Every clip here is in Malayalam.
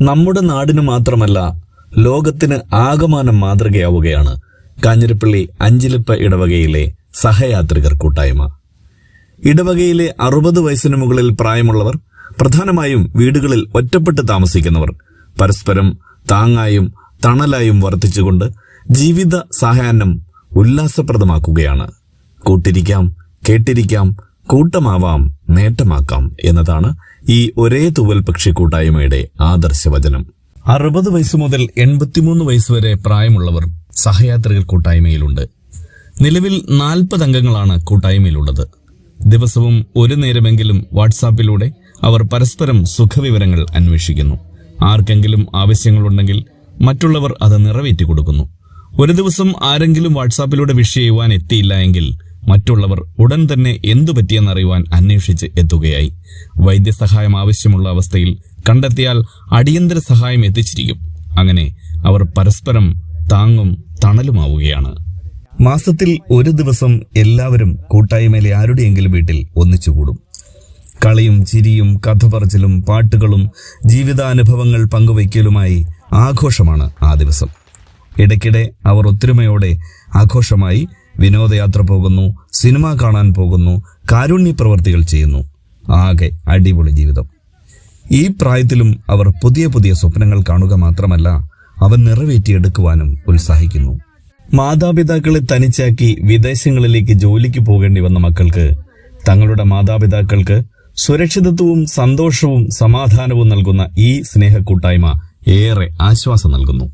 നമ്മുടെ നാടിന് മാത്രമല്ല ലോകത്തിന് ആകമാനം മാതൃകയാവുകയാണ് കാഞ്ഞിരപ്പള്ളി അഞ്ചിലിപ്പ ഇടവകയിലെ സഹയാത്രികർ കൂട്ടായ്മ. ഇടവകയിലെ അറുപത് വയസ്സിന് മുകളിൽ പ്രായമുള്ളവർ പ്രധാനമായും വീടുകളിൽ ഒറ്റപ്പെട്ട് താമസിക്കുന്നവർ പരസ്പരം താങ്ങായും തണലായും വർത്തിച്ചുകൊണ്ട് ജീവിത സഹായം ഉല്ലാസപ്രദമാക്കുകയാണ്. കൂട്ടിരിക്കാം കേട്ടിരിക്കാം കൂട്ടമാവാം. നേട്ടമാക്കാം എന്നതാണ് ഈ ഒരേ തൂവൽ പക്ഷി കൂട്ടായ്മയുടെ ആദർശവചനം. അറുപത് വയസ്സ് മുതൽ എൺപത്തിമൂന്ന് വയസ്സ് വരെ പ്രായമുള്ളവർ സഹയാത്രികർ കൂട്ടായ്മയിലുണ്ട്. നിലവിൽ നാൽപ്പത് അംഗങ്ങളാണ് കൂട്ടായ്മയിലുള്ളത്. ദിവസവും ഒരു നേരമെങ്കിലും വാട്സാപ്പിലൂടെ അവർ പരസ്പരം സുഖവിവരങ്ങൾ അന്വേഷിക്കുന്നു. ആർക്കെങ്കിലും ആവശ്യങ്ങളുണ്ടെങ്കിൽ മറ്റുള്ളവർ അത് നിറവേറ്റി കൊടുക്കുന്നു ഒരു ദിവസം ആരെങ്കിലും വാട്സാപ്പിലൂടെ വിഷ് ചെയ്യുവാൻ എത്തിയില്ല എങ്കിൽ മറ്റുള്ളവർ ഉടൻ തന്നെ എന്തു പറ്റിയെന്നറിയുവാൻ അന്വേഷിച്ച് എത്തുകയായി. വൈദ്യസഹായം ആവശ്യമുള്ള അവസ്ഥയിൽ കണ്ടെത്തിയാൽ അടിയന്തര സഹായം എത്തിച്ചിരിക്കും. അങ്ങനെ അവർ പരസ്പരം താങ്ങും തണലുമാവുകയാണ്. മാസത്തിൽ ഒരു ദിവസം എല്ലാവരും കൂട്ടായ്മയിലെ ആരുടെയെങ്കിലും വീട്ടിൽ ഒന്നിച്ചുകൂടും. കളിയും ചിരിയും കഥ പറച്ചിലും പാട്ടുകളും ജീവിതാനുഭവങ്ങൾ പങ്കുവയ്ക്കലുമായി ആഘോഷമാണ് ആ ദിവസം. ഇടയ്ക്കിടെ അവർ ഒത്തൊരുമയോടെ ആഘോഷമായി വിനോദയാത്ര പോകുന്നു സിനിമ കാണാൻ പോകുന്നു കാരുണ്യ പ്രവർത്തികൾ ചെയ്യുന്നു. ആകെ അടിപൊളി ജീവിതം. ഈ പ്രായത്തിലും അവർ പുതിയ പുതിയ സ്വപ്നങ്ങൾ കാണുക മാത്രമല്ല അവ നിറവേറ്റിയെടുക്കുവാനും ഉത്സാഹിക്കുന്നു. മാതാപിതാക്കളെ തനിച്ചാക്കി വിദേശങ്ങളിലേക്ക് ജോലിക്ക് പോകേണ്ടി വന്ന മക്കൾക്ക് തങ്ങളുടെ മാതാപിതാക്കൾക്ക് സുരക്ഷിതത്വവും സന്തോഷവും സമാധാനവും നൽകുന്ന ഈ സ്നേഹക്കൂട്ടായ്മ ഏറെ ആശ്വാസം നൽകുന്നു.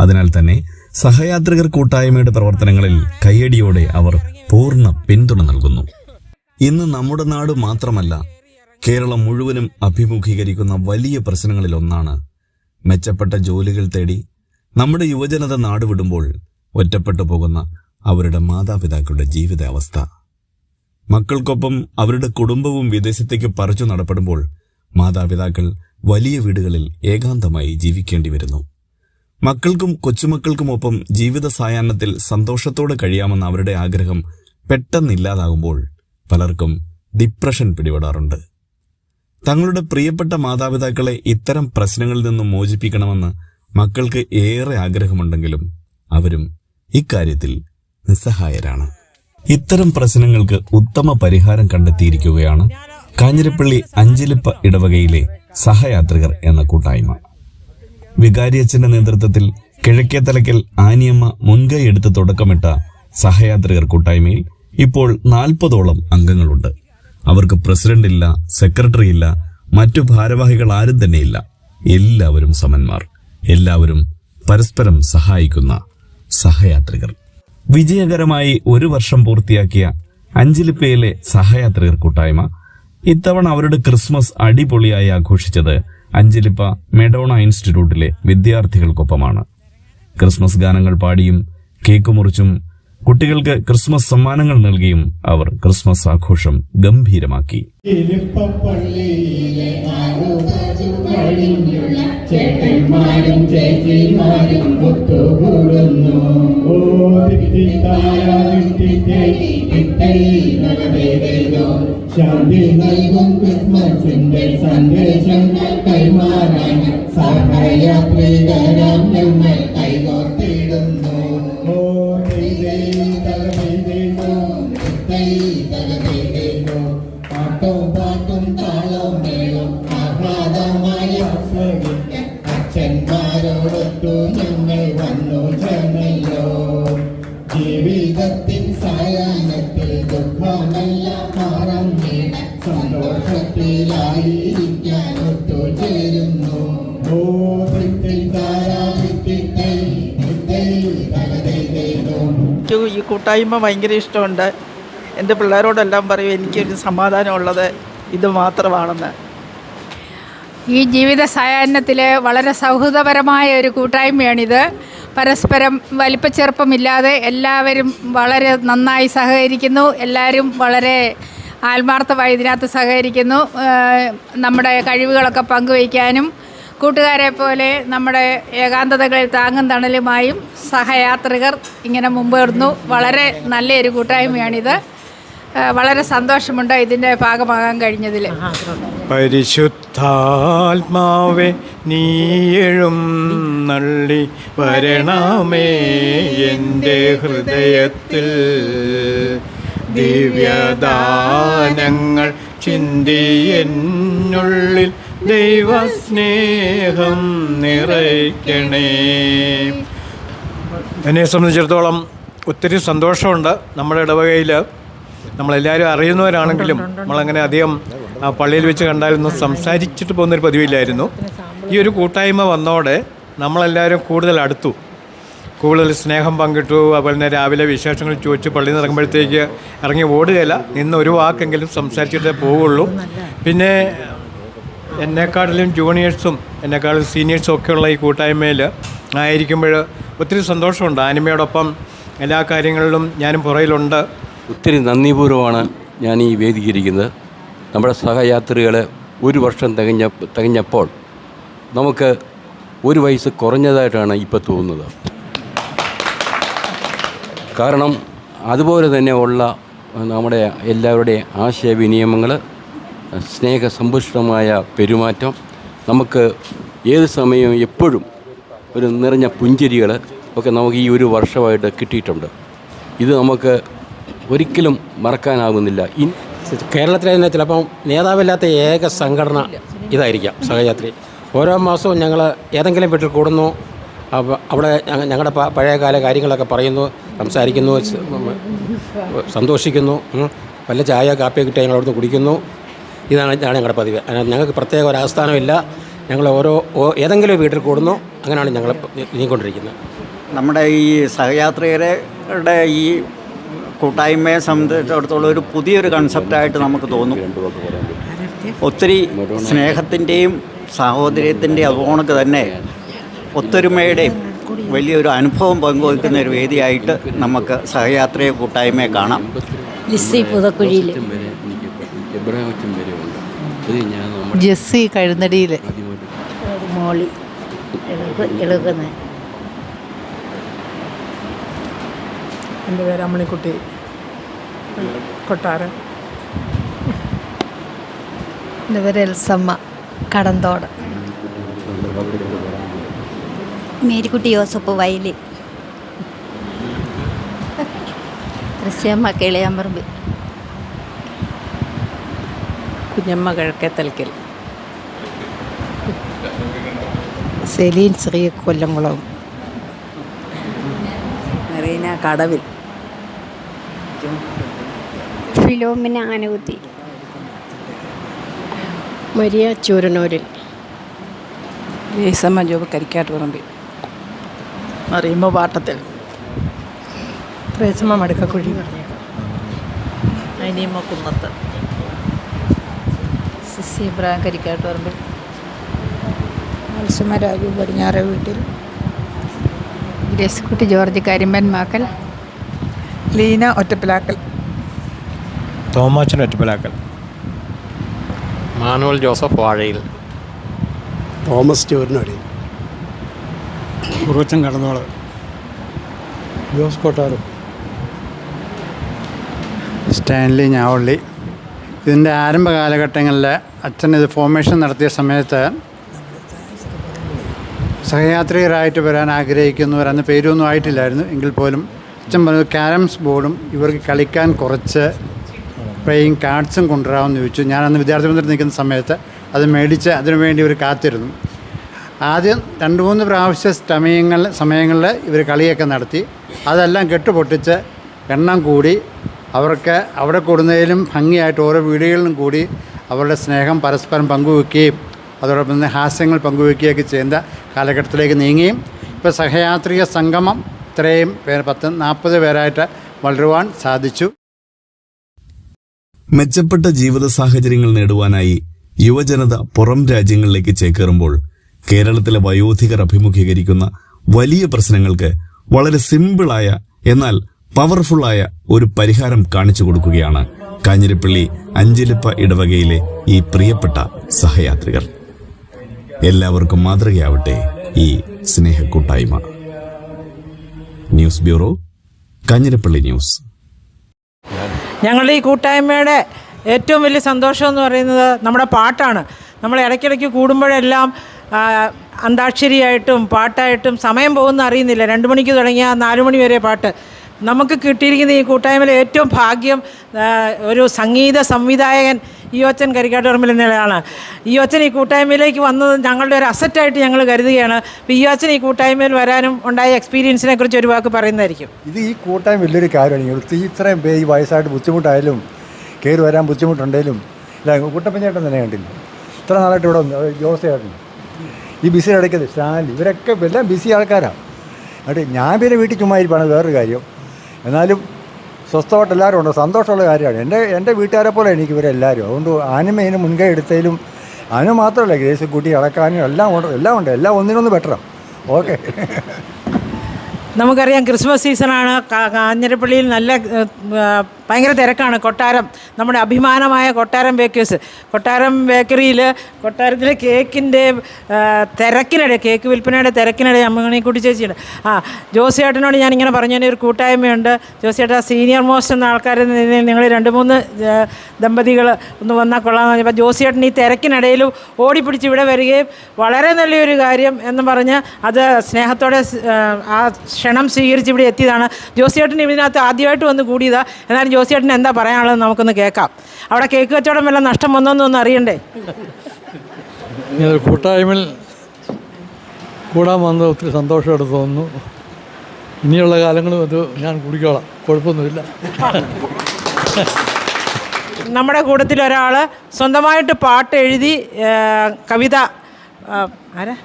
അതിനാൽ തന്നെ സഹയാത്രികർ കൂട്ടായ്മയുടെ പ്രവർത്തനങ്ങളിൽ കയ്യടിയോടെ അവർ പൂർണ പിന്തുണ നൽകുന്നു. ഇന്ന് നമ്മുടെ നാട് മാത്രമല്ല കേരളം മുഴുവനും അഭിമുഖീകരിക്കുന്ന വലിയ പ്രശ്നങ്ങളിൽ ഒന്നാണ് മെച്ചപ്പെട്ട ജോലികൾ തേടി നമ്മുടെ യുവജനത നാടുവിടുമ്പോൾ ഒറ്റപ്പെട്ടു പോകുന്ന അവരുടെ മാതാപിതാക്കളുടെ ജീവിതാവസ്ഥ. മക്കൾക്കൊപ്പം അവരുടെ കുടുംബവും വിദേശത്തേക്ക് പറിച്ചു നടപ്പെടുമ്പോൾ മാതാപിതാക്കൾ വലിയ വീടുകളിൽ ഏകാന്തമായി ജീവിക്കേണ്ടി വരുന്നു. മക്കൾക്കും കൊച്ചുമക്കൾക്കുമൊപ്പം ജീവിത സായാഹ്നത്തിൽ സന്തോഷത്തോടെ കഴിയാമെന്ന അവരുടെ ആഗ്രഹം പെട്ടെന്നില്ലാതാകുമ്പോൾ പലർക്കും ഡിപ്രഷൻ പിടിപെടാറുണ്ട്. തങ്ങളുടെ പ്രിയപ്പെട്ട മാതാപിതാക്കളെ ഇത്തരം പ്രശ്നങ്ങളിൽ നിന്നും മോചിപ്പിക്കണമെന്ന് മക്കൾക്ക് ഏറെ ആഗ്രഹമുണ്ടെങ്കിലും അവരും ഇക്കാര്യത്തിൽ നിസ്സഹായരാണ്. ഇത്തരം പ്രശ്നങ്ങൾക്ക് ഉത്തമ പരിഹാരം കണ്ടെത്തിയിരിക്കുകയാണ് കാഞ്ഞിരപ്പള്ളി അഞ്ചിലിപ്പ ഇടവകയിലെ സഹയാത്രികർ എന്ന കൂട്ടായ്മ. വികാരിയച്ഛന്റെ നേതൃത്വത്തിൽ കിഴക്കേ തലക്കൽ ആനിയമ്മ മുൻകൈ എടുത്ത് തുടക്കമിട്ട സഹയാത്രികർ കൂട്ടായ്മയിൽ ഇപ്പോൾ നാൽപ്പതോളം അംഗങ്ങളുണ്ട്. അവർക്ക് പ്രസിഡന്റ് ഇല്ല സെക്രട്ടറി ഇല്ല മറ്റു ഭാരവാഹികൾ ആരും തന്നെയില്ല. എല്ലാവരും സമന്മാർ. എല്ലാവരും പരസ്പരം സഹായിക്കുന്ന സഹയാത്രികർ. വിജയകരമായി ഒരു വർഷം പൂർത്തിയാക്കിയ അഞ്ചിലിപ്പയിലെ സഹയാത്രികർ കൂട്ടായ്മ ഇത്തവണ അവരുടെ ക്രിസ്മസ് അടിപൊളിയായി ആഘോഷിച്ചത് അഞ്ചിലിപ്പ മെഡോണ ഇൻസ്റ്റിറ്റ്യൂട്ടിലെ വിദ്യാർത്ഥികൾക്കൊപ്പമാണ് ക്രിസ്മസ് ഗാനങ്ങൾ പാടിയും കേക്ക് മുറിച്ചും കുട്ടികൾക്ക് ക്രിസ്മസ് സമ്മാനങ്ങൾ നൽകിയും അവർ ക്രിസ്മസ് ആഘോഷം ഗംഭീരമാക്കി ഓ ശാന്തി നൽകും ക്രിസ്മസിന്റെ സന്ദേശങ്ങൾ കൈമാറാൻ സഹയാത്രികരാം ഞങ്ങൾ കൈകോർത്തിടുന്നു. ഓ തെയ്തേ തലമെയ്തേനോ തിത്തൈ തലമെയ്തേനോ ഈ കൂട്ടായ്മ ഭയങ്കര ഇഷ്ടമുണ്ട്. എന്റെ പിള്ളേരോടെല്ലാം പറയും എനിക്കൊരു സമാധാനമുള്ളത് ഇത് മാത്രമാണെന്ന്. ഈ ജീവിത സായാഹ്നത്തിൽ വളരെ സൗഹൃദപരമായ ഒരു കൂട്ടായ്മയാണിത്. പരസ്പരം വലിപ്പച്ചെറുപ്പമില്ലാതെ എല്ലാവരും വളരെ നന്നായി സഹകരിക്കുന്നു. എല്ലാവരും വളരെ ആത്മാർത്ഥമായി ഇതിനകത്ത് സഹകരിക്കുന്നു. നമ്മുടെ കഴിവുകളൊക്കെ പങ്കുവയ്ക്കാനും കൂട്ടുകാരെ പോലെ നമ്മുടെ ഏകാന്തതകളിൽ താങ്ങും തണലുമായും സഹയാത്രികർ ഇങ്ങനെ മുമ്പേറുന്നു വളരെ നല്ലൊരു കൂട്ടായ്മയാണിത്. വളരെ സന്തോഷമുണ്ട് ഇതിന്റെ ഭാഗമാകാൻ കഴിഞ്ഞതിൽ. പരിശുദ്ധാത്മാവെ നീയഴും നള്ളി വരണമേ എന്റെ ഹൃദയത്തിൽ. ദിവ്യദാനങ്ങൾ ചിന്തി എന്നുള്ളിൽ ദൈവസ്നേഹം നിറയ്ക്കണേ. എന്നെ സംബന്ധിച്ചിടത്തോളം ഒത്തിരി സന്തോഷമുണ്ട് നമ്മുടെ ഇടവകയിൽ. നമ്മളെല്ലാവരും അറിയുന്നവരാണെങ്കിലും നമ്മളങ്ങനെ അധികം പള്ളിയിൽ വെച്ച് കണ്ടായിരുന്നു സംസാരിച്ചിട്ട് പോകുന്നൊരു പതിവില്ലായിരുന്നു. ഈ ഒരു കൂട്ടായ്മ വന്നോടെ നമ്മളെല്ലാവരും കൂടുതൽ അടുത്തു. കൂടുതൽ സ്നേഹം പങ്കിട്ടു അതുപോലെ തന്നെ രാവിലെ വിശേഷങ്ങൾ ചോദിച്ച് പള്ളിയിൽ നിന്ന് ഇറങ്ങുമ്പോഴത്തേക്ക് ഇറങ്ങി ഓടുകയില്ല. നിന്ന് ഒരു വാക്കെങ്കിലും സംസാരിച്ചിട്ടേ പോവുള്ളൂ. പിന്നെ എന്നെക്കാട്ടിലും ജൂനിയേഴ്സും എന്നെക്കാളും സീനിയേഴ്സും ഒക്കെയുള്ള ഈ കൂട്ടായ്മയിൽ ആയിരിക്കുമ്പോൾ ഒത്തിരി സന്തോഷമുണ്ട്. ആനിമയോടൊപ്പം എല്ലാ കാര്യങ്ങളിലും ഞാനും പുറയിലുണ്ട് ഒത്തിരി നന്ദിപൂർവമാണ് ഞാൻ ഈ വേദിക്കിരിക്കുന്നത്. നമ്മുടെ സഹയാത്രികൾ ഒരു വർഷം തികഞ്ഞ തികഞ്ഞപ്പോൾ നമുക്ക് ഒരു വയസ്സ് കുറഞ്ഞതായിട്ടാണ് ഇപ്പോൾ തോന്നുന്നത്. കാരണം അതുപോലെ തന്നെ ഉള്ള നമ്മുടെ എല്ലാവരുടെയും ആശയവിനിയമങ്ങൾ സ്നേഹസമ്പുഷ്ടമായ പെരുമാറ്റം. നമുക്ക് ഏത് സമയവും എപ്പോഴും ഒരു നിറഞ്ഞ പുഞ്ചിരികൾ ഒക്കെ നമുക്ക് ഈ ഒരു വർഷമായിട്ട് കിട്ടിയിട്ടുണ്ട്. ഇത് നമുക്ക് ഒരിക്കലും മറക്കാനാകുന്നില്ല. ഇൻ കേരളത്തിലെ തന്നെ ചിലപ്പം നേതാവില്ലാത്ത ഏക സംഘടന ഇതായിരിക്കാം സഹയാത്രി. ഓരോ മാസവും ഞങ്ങൾ ഏതെങ്കിലും വീട്ടിൽ കൂടുന്നു. അവിടെ ഞങ്ങളുടെ പഴയകാല കാര്യങ്ങളൊക്കെ പറയുന്നു സംസാരിക്കുന്നു സന്തോഷിക്കുന്നു. വല്ല ചായ കാപ്പിയൊക്കെ ഞങ്ങൾ അവിടുന്ന് കുടിക്കുന്നു. ഇതാണ് ഇതാണ് ഞങ്ങളുടെ പതിവ്. അതിനകത്ത് ഞങ്ങൾക്ക് പ്രത്യേക ഒരു ആസ്ഥാനമില്ല. ഞങ്ങൾ ഓരോ ഏതെങ്കിലും വീട്ടിൽ കൂടുന്നു. അങ്ങനെയാണ് ഞങ്ങൾ നീങ്ങിക്കൊണ്ടിരിക്കുന്നത്. നമ്മുടെ ഈ സഹയാത്രികരുടെ ഈ കൂട്ടായ്മയെ സംബന്ധിച്ചിടത്തോളം ഒരു പുതിയൊരു കൺസെപ്റ്റായിട്ട് നമുക്ക് തോന്നും. ഒത്തിരി സ്നേഹത്തിന്റെയും സാഹോദര്യത്തിന്റെയും അതുകൊണ്ടൊക്കെ തന്നെ ഒത്തൊരുമയുടെയും വലിയൊരു അനുഭവം പങ്കുവയ്ക്കുന്ന ഒരു വേദിയായിട്ട് നമുക്ക് സഹയാത്രിക കൂട്ടായ്മയെ കാണാം. ലിസി പുതക്കുഴിയിൽ എബ്രാഹിം വരെ ഉണ്ട് അത് ഞാൻ നമ്മുടെ ജെസ്സി കഴുന്നടിയിൽ ആദ്യമായിട്ട്. മോളി. എന്റെ പേര് അമ്മണിക്കുട്ടി. കൊട്ടാരം. എന്റെ പേര് Elsamma Kadanthode. Marykutty Yoseph Vayalil. Drishyamma Kilayamparambu. Kunjamma Kizhakkethalakkal Seline Shri Kollamkulam. Marina Kadavil. Philomena Anakuthi. Maria Chooranooril. Lesamma Job Karikkattu Parambi Mariyamma Pattathil. Presamma Madukkakuzhi Aniyamma Kunnath. Ibrahim Karikkattu Parambil. മത്സ്യമ Raju Padinjaru വീട്ടിൽ. Gracekutty George Karimban Makkal. Leena Ottappilakkal. Thomachan Ottappilakkal. Manuel Joseph Vazhayil. Thomas Jorinadi Kuruvachan Kadannol. Jose Kottaram. Stanley Njavalli. ഇതിന്റെ ആരംഭ കാലഘട്ടങ്ങളിൽ അച്ഛൻ ഇത് ഫോർമേഷൻ നടത്തിയ സമയത്ത് സഹയാത്രികരായിട്ട് വരാൻ ആഗ്രഹിക്കുന്നവർ അന്ന് പേരൊന്നും ആയിട്ടില്ലായിരുന്നു. എങ്കിൽ പോലും അച്ഛൻ പറഞ്ഞു ക്യാരംസ് ബോർഡും ഇവർക്ക് കളിക്കാൻ കുറച്ച് പ്ലേയിങ് കാർഡ്സും കൊണ്ടുവരാമെന്ന് ചോദിച്ചു. ഞാൻ അന്ന് വിദ്യാർത്ഥി മന്ദിരത്തിൽ നിൽക്കുന്ന സമയത്ത് അത് മേടിച്ച് അതിനുവേണ്ടി ഇവർ കാത്തിരുന്നു. ആദ്യം രണ്ട് മൂന്ന് പ്രാവശ്യ സമയങ്ങളിൽ സമയങ്ങളിൽ ഇവർ കളിയൊക്കെ നടത്തി. അതെല്ലാം കെട്ടുപൊട്ടിച്ച് എണ്ണം കൂടി അവർക്ക് അവിടെ കൂടുന്നതിലും ഭംഗിയായിട്ട് ഓരോ വീടുകളിലും കൂടി അവരുടെ സ്നേഹം പരസ്പരം പങ്കുവെക്കുകയും അതോടൊപ്പം തന്നെ ഹാസ്യങ്ങൾ പങ്കുവെക്കുകയൊക്കെ ചെയ്യുന്ന കാലഘട്ടത്തിലേക്ക് നീങ്ങുകയും ഇപ്പോൾ സഹയാത്രിക സംഗമം ഇത്രയും പേർ പത്ത് നാൽപ്പത് പേരായിട്ട് വളരുവാൻ സാധിച്ചു. മെച്ചപ്പെട്ട ജീവിത സാഹചര്യങ്ങൾ നേടുവാനായി യുവജനത പുറം രാജ്യങ്ങളിലേക്ക് ചേക്കേറുമ്പോൾ കേരളത്തിലെ വയോധികർ അഭിമുഖീകരിക്കുന്ന വലിയ പ്രശ്നങ്ങൾക്ക് വളരെ സിമ്പിളായ എന്നാൽ പവർഫുള്ളായ ഒരു പരിഹാരം കാണിച്ചു കൊടുക്കുകയാണ് കാഞ്ഞിരപ്പള്ളി അഞ്ചിലിപ്പ ഇടവകയിലെ ഈ പ്രിയപ്പെട്ട സഹയാത്രികർ. എല്ലാവർക്കും മാതൃകയാവട്ടെ ഈ സ്നേഹക്കൂട്ടായ്മ. News bureau Kanjirappally news. ഞങ്ങളുടെ ഈ കൂട്ടായ്മയുടെ ഏറ്റവും വലിയ സന്തോഷം എന്ന് പറയുന്നത് നമ്മുടെ പാട്ടാണ്. നമ്മൾ ഇടയ്ക്കിടയ്ക്ക് കൂടുമ്പോഴെല്ലാം അന്താക്ഷരിയായിട്ടും പാട്ടായിട്ടും സമയം പോകുന്ന അറിയുന്നില്ല. രണ്ട് മണിക്ക് തുടങ്ങിയ നാല് മണി വരെ പാട്ട്. നമുക്ക് കിട്ടിയിരിക്കുന്ന ഈ കൂട്ടായ്മയിലെ ഏറ്റവും ഭാഗ്യം ഒരു സംഗീത സംവിധായകൻ ഈ ഒച്ചൻ കരിക്കാട്ടുപറമ്പിൽ എന്നയാളാണ് ഈ ഒച്ചൻ ഈ കൂട്ടായ്മയിലേക്ക് വന്നത് ഞങ്ങളുടെ ഒരു അസറ്റായിട്ട് ഞങ്ങൾ കരുതുകയാണ്. അപ്പോൾ ഈ ഒച്ചൻ ഈ കൂട്ടായ്മയിൽ വരാനും ഉണ്ടായ എക്സ്പീരിയൻസിനെ കുറിച്ച് ഒരു വാക്ക് പറയുന്നതായിരിക്കും. ഇത് ഈ കൂട്ടായ്മ വലിയൊരു കാര്യമാണ്. ഇത്രയും പേ ഈ വയസ്സായിട്ട് ബുദ്ധിമുട്ടായാലും കയറി വരാൻ ബുദ്ധിമുട്ടുണ്ടെങ്കിലും ഇല്ല കുട്ടപ്പഞ്ചേട്ടൻ തന്നെ കണ്ടില്ല. ഇത്ര നാളായിട്ട് ഇവിടെ ജോസേട്ടൻ ഈ ബിസി അടയ്ക്കത് സ്റ്റാൻലി ഇവരൊക്കെ എല്ലാം ബിസി ആൾക്കാരാണ് എന്നിട്ട് ഞാൻ പിന്നെ വീട്ടിൽ ചുമ്മാ ഇരിപ്പാണ്. വേറൊരു കാര്യം. എന്നാലും സ്വസ്ഥമായിട്ട് എല്ലാവരും ഉണ്ട്. സന്തോഷമുള്ള കാര്യമാണ്. എന്റെ എന്റെ വീട്ടുകാരെ പോലെ എനിക്ക് ഇവരെല്ലാവരും. അതുകൊണ്ട് ആനിമേന് മുൻകൈ എടുത്തതിലും അതിന് മാത്രമല്ല കേസ് കൂട്ടി അടക്കാനും എല്ലാം ഉണ്ട് എല്ലാം ഉണ്ട്. എല്ലാം ഒന്നിനൊന്ന് ബെറ്ററാണ് ഓക്കെ നമുക്കറിയാം ക്രിസ്മസ് സീസണാണ്. കാഞ്ഞിരപ്പള്ളിയിൽ നല്ല ഭയങ്കര തിരക്കാണ്. കൊട്ടാരം നമ്മുടെ അഭിമാനമായ കൊട്ടാരം ബേക്കേഴ്സ്. കൊട്ടാരം ബേക്കറിയിൽ കൊട്ടാരത്തിലെ കേക്കിന്റെ തിരക്കിനിടെ കേക്ക് വിൽപ്പനയുടെ തിരക്കിനിടെ അമ്മണിക്കുട്ടി ചേച്ചിയുണ്ട്. ആ ജോസിയേട്ടനോട് ഞാനിങ്ങനെ പറഞ്ഞു ഒരു കൂട്ടായ്മയുണ്ട്. ജോസിയേട്ട സീനിയർ മോസ്റ്റ് എന്ന ആൾക്കാരിൽ നിന്ന് നിങ്ങൾ രണ്ട് മൂന്ന് ദമ്പതികൾ ഒന്ന് വന്നാൽ കൊള്ളാമെന്ന് പറഞ്ഞപ്പോൾ ജോസിയേട്ടൻ ഈ തിരക്കിനിടയിൽ ഓടിപ്പിടിച്ച് ഇവിടെ വരികയും വളരെ നല്ലൊരു കാര്യം എന്ന് പറഞ്ഞ് അത് സ്നേഹത്തോടെ ആ ക്ഷണം സ്വീകരിച്ച് ഇവിടെ എത്തിയതാണ്. ജോസിയേട്ടൻ ഇതിനകത്ത് ആദ്യമായിട്ട് വന്ന് കൂടിയതാണ് എന്നാലും ജോസിയേട്ടൻ എന്താ പറയാനുള്ളത് നമുക്കൊന്ന് കേൾക്കാം. അവിടെ കേക്ക് കച്ചവടം വല്ല നഷ്ടം വന്നോന്നൊന്ന് അറിയണ്ടേ? കൂട്ടായ്മയിൽ കൂടാൻ വന്നത് ഒത്തിരി സന്തോഷമായിട്ട് തോന്നുന്നു. ഇനിയുള്ള കാലങ്ങളും അത് ഞാൻ കുടിക്കോളാം. കുഴപ്പമൊന്നുമില്ല. നമ്മുടെ കൂട്ടത്തിൽ ഒരാൾ സ്വന്തമായിട്ട് പാട്ട് എഴുതി കവിത ആരാ?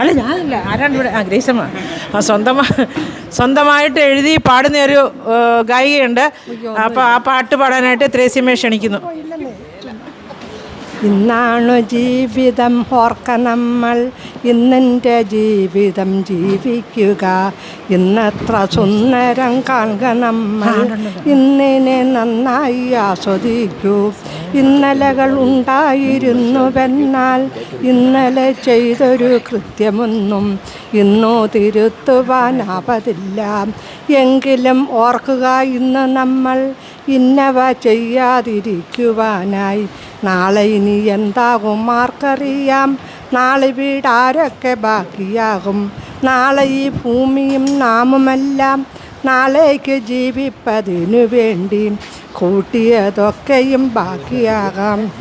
അല്ല ഞാനല്ല. ആരാണ് ഇവിടെ? ആ ഗ്രേസമ്മ. ആ സ്വന്തമായി സ്വന്തമായിട്ട് എഴുതി പാടുന്ന ഒരു ഗായികയുണ്ട്. അപ്പോൾ ആ പാട്ട് പാടാനായിട്ട് ത്രേസ്യമേ ക്ഷണിക്കുന്നു. ഇന്നാണു ജീവിതം ഓർക്ക നമ്മൾ. ഇന്നെന്റെ ജീവിതം ജീവിക്കുക. ഇന്നത്ര സുന്ദരം കാണുക നമ്മൾ. ഇന്നിനെ നന്നായി ആസ്വദിക്കൂ. ഇന്നലകൾ ഉണ്ടായിരുന്നുവെന്നാൽ ഇന്നലെ ചെയ്തൊരു കൃത്യമൊന്നും ഇന്നു തിരുത്തുവാനാവതില്ല. എങ്കിലും ഓർക്കുക ഇന്ന് നമ്മൾ ഇന്നവ ചെയ്യാതിരിക്കുവാനായി. നാളെ ഇനി എന്താകും ആർക്കറിയാം. നാളെ വീടാരൊക്കെ ബാക്കിയാകും. നാളെ ഈ ഭൂമിയും നാമുമെല്ലാം നാളേക്ക് ജീവിപ്പതിനു വേണ്ടി കൂട്ടിയതൊക്കെയും ബാക്കിയാകാം.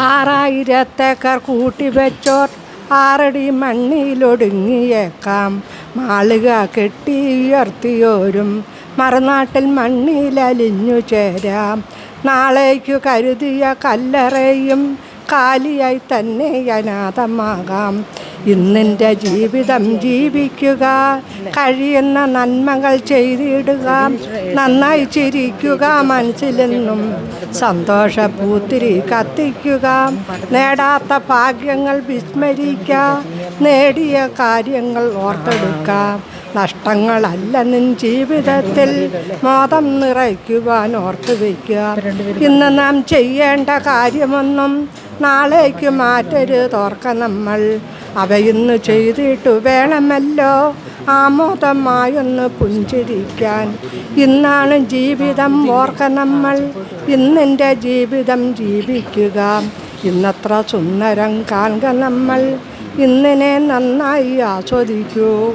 ആറായിരത്തേക്കർ കൂട്ടിവെച്ചോർ ആറടി മണ്ണിലൊടുങ്ങിയേക്കാം. മാളിക കെട്ടി ഉയർത്തിയോരും മറുനാട്ടിൽ മണ്ണിലലിഞ്ഞു ചേരാം. നാളേക്കു കരുതിയ കല്ലറയും കാലിയായി തന്നെ അനാഥമാകാം. ഇന്നിന്റെ ജീവിതം ജീവിക്കുക കഴിയുന്ന നന്മകൾ ചെയ്തിടുക നന്നായി ചിരിക്കുക മനസ്സിലെന്നും സന്തോഷ പൂത്തിരി കത്തിക്കുക നേടാത്ത ഭാഗ്യങ്ങൾ വിസ്മരിക്കുക നേടിയ കാര്യങ്ങൾ ഓർത്തെടുക്കാം. നഷ്ടങ്ങളല്ല നിൻ ജീവിതത്തിൽ. മാതം നിറയ്ക്കുവാൻ ഓർത്തു വയ്ക്കുക. ഇന്ന് നാം ചെയ്യേണ്ട കാര്യമൊന്നും നാളേക്ക് മാറ്റരുതോർക്ക നമ്മൾ. അവയിന്ന് ചെയ്തിട്ടു വേണമല്ലോ. ആമോദമായൊന്ന് പുഞ്ചിരിക്കാൻ. ഇന്നാണ് ജീവിതം ഓർക്ക നമ്മൾ. ഇന്നെന്റെ ജീവിതം ജീവിക്കുക. ഇന്നത്ര സുന്ദരം കാണുക നമ്മൾ. ഇന്നിനെ നന്നായി ആസ്വദിക്കൂ.